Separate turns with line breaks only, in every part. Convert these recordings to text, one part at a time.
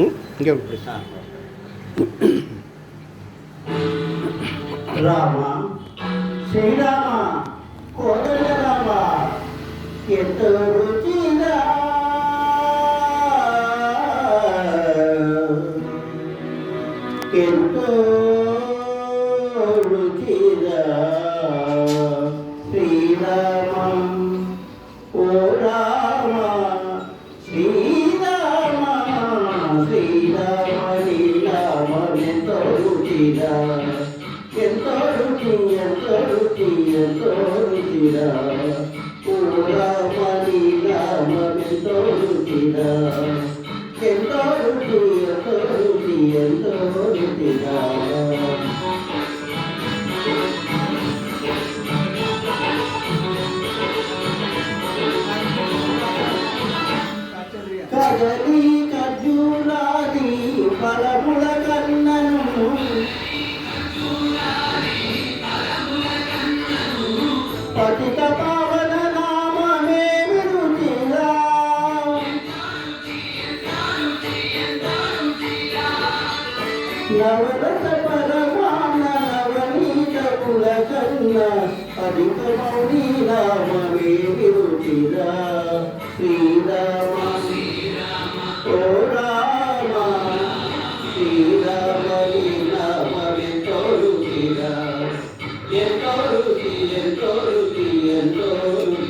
ఇంకెవరు ప్లీజ్
రామ శ్రీరామ కోదల రామ ఎంతో రుచిరా ఎంతో రుచిరా ఎంతో రుచి ఎంతో రుచి ఎంతో రుచిరా ఓ రామ శ్రీరామ రుచిరా ఎంతో రుచి ఎంతో రుచి ఎంతో రుచిరా ఫలముల కన్నను. పతిత పావన నామమే విరుచిరా నవరస పరమాన నవనీత కుల కన్న అధిక మౌని రామమే విరుచిరా శ్రీరామ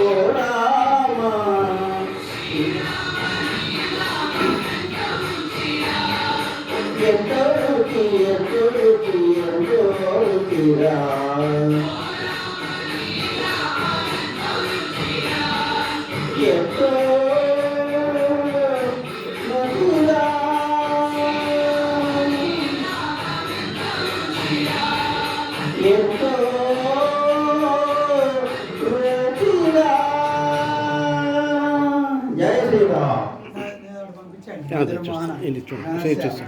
ఓ
ఇంటర్ 就是